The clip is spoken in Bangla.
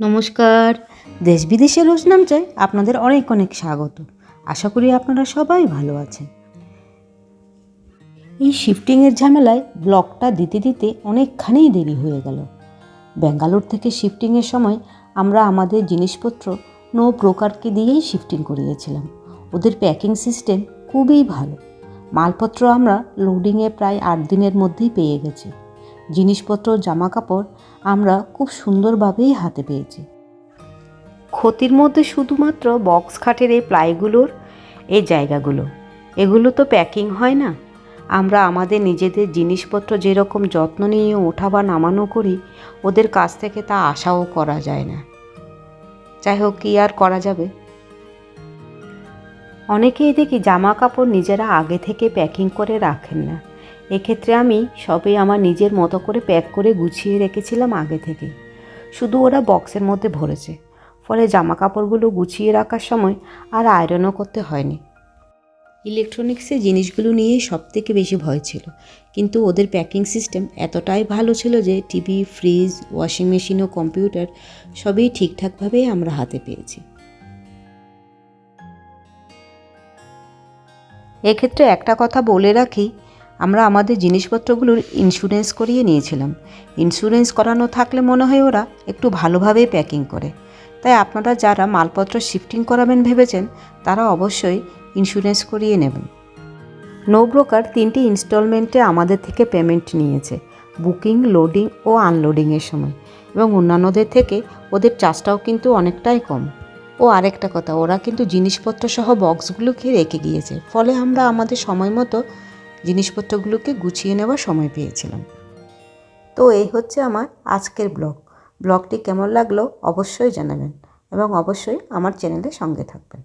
নমস্কার। দেশ বিদেশের রোজনাম চাই আপনাদের অনেক অনেক স্বাগত। আশা করি আপনারা সবাই ভালো আছেন। এই শিফটিংয়ের ঝামেলায় ব্লগটা দিতে দিতে অনেকখানি দেরি হয়ে গেল। ব্যাঙ্গালোর থেকে শিফটিংয়ের সময় আমরা আমাদের জিনিসপত্র নো ব্রোকারকে দিয়েই শিফটিং করিয়েছিলাম। ওদের প্যাকিং সিস্টেম খুবই ভালো। মালপত্র আমরা লোডিংয়ে প্রায় আট দিনের মধ্যেই পেয়ে গেছি। জিনিসপত্র জামা কাপড় আমরা খুব সুন্দরভাবেই হাতে পেয়েছি। ক্ষতির মধ্যে শুধুমাত্র বক্স খাটের এই প্লাইগুলোর এই জায়গাগুলো। এগুলো তো প্যাকিং হয় না। আমরা আমাদের নিজেদের জিনিসপত্র যেরকম যত্ন নিয়ে ওঠা বা নামানো করি, ওদের কাছ থেকে তা আশাও করা যায় না। যাই হোক, কী আর করা যাবে? অনেকেই দেখি জামা কাপড় নিজেরা আগে থেকে প্যাকিং করে রাখেন না। এক্ষেত্রে আমি সবই আমার নিজের মতো করে প্যাক করে গুছিয়ে রেখেছিলাম আগে থেকে। শুধু ওরা বক্সের মধ্যে ভরেছে। ফলে জামা কাপড়গুলো গুছিয়ে রাখার সময় আর আয়রনও করতে হয়নি। ইলেকট্রনিক্সের জিনিসগুলো নিয়েই সব থেকে বেশি ভয় ছিল। কিন্তু ওদের প্যাকিং সিস্টেম এতটাই ভালো ছিল যে টিভি, ফ্রিজ, ওয়াশিং মেশিন ও কম্পিউটার সবই ঠিকঠাকভাবেই আমরা হাতে পেয়েছি। এক্ষেত্রে একটা কথা বলে রাখি আমরা আমাদের জিনিসপত্রগুলোর ইন্স্যুরেন্স করিয়ে নিয়েছিলাম। ইন্স্যুরেন্স করানো থাকলে মনে হয় ওরা একটু ভালোভাবেই প্যাকিং করে। তাই আপনারা যারা মালপত্র শিফটিং করাবেন ভেবেছেন, তারা অবশ্যই ইন্স্যুরেন্স করিয়ে নেবেন। নো ব্রোকার তিনটি ইনস্টলমেন্টে আমাদের থেকে পেমেন্ট নিয়েছে বুকিং লোডিং ও আনলোডিংয়ের সময়। এবং অন্যান্যদের থেকে ওদের চার্জটাও কিন্তু অনেকটাই কম। ও আরেকটা কথা, ওরা কিন্তু জিনিসপত্র সহ বক্সগুলোকে রেখে গিয়েছে। ফলে আমরা আমাদের সময় মতো জিনিসপত্রগুলোকে গুছিয়ে নেওয়ার সময় পেয়েছিলাম। তো এই হচ্ছে আমার আজকের ব্লগ। ব্লগটি কেমন লাগল অবশ্যই জানাবেন এবং অবশ্যই আমার চ্যানেলের সঙ্গে থাকবেন।